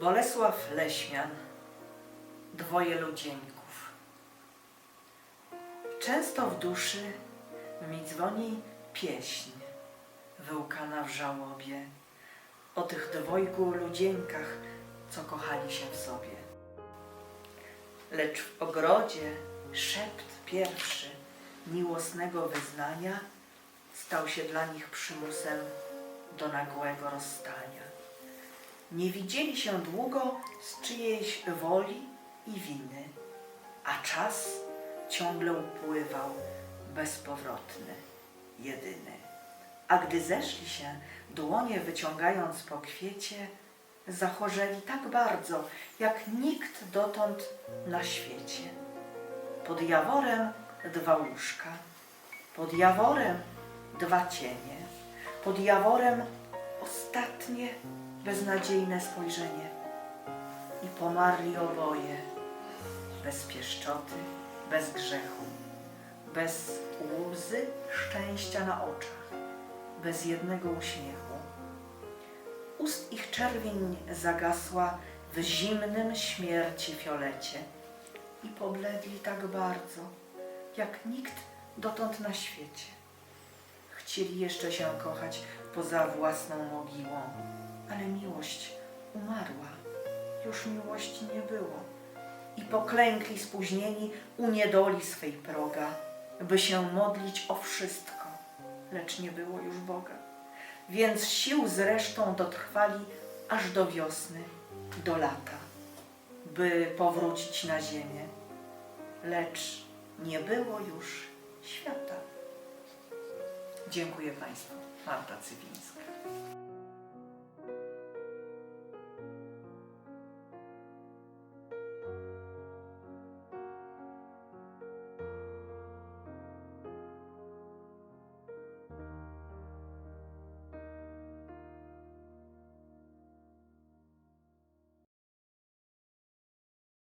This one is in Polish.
Bolesław Leśmian, dwoje ludzieńków. Często w duszy mi dzwoni pieśń wyłkana w żałobie o tych dwojgu ludzieńkach, co kochali się w sobie. Lecz w ogrodzie szept pierwszy miłosnego wyznania stał się dla nich przymusem do nagłego rozstania. Nie widzieli się długo z czyjejś woli i winy, a czas ciągle upływał bezpowrotny, jedyny. A gdy zeszli się, dłonie wyciągając po kwiecie, zachorzeli tak bardzo, jak nikt dotąd na świecie. Pod jaworem dwa łóżka, pod jaworem dwa cienie, pod jaworem ostatnie beznadziejne spojrzenie. I pomarli oboje, bez pieszczoty, bez grzechu, bez łzy szczęścia na oczach, bez jednego uśmiechu. Ust ich czerwień zagasła w zimnym śmierci fiolecie i pobledli tak bardzo, jak nikt dotąd na świecie. Chcieli jeszcze się kochać poza własną mogiłą, ale miłość umarła, już miłości nie było. I poklękli spóźnieni u niedoli swej proga, by się modlić o wszystko, lecz nie było już Boga. Więc sił zresztą dotrwali aż do wiosny, do lata, by powrócić na ziemię, lecz nie było już świata. Dziękuję Państwu. Marta Cywińska.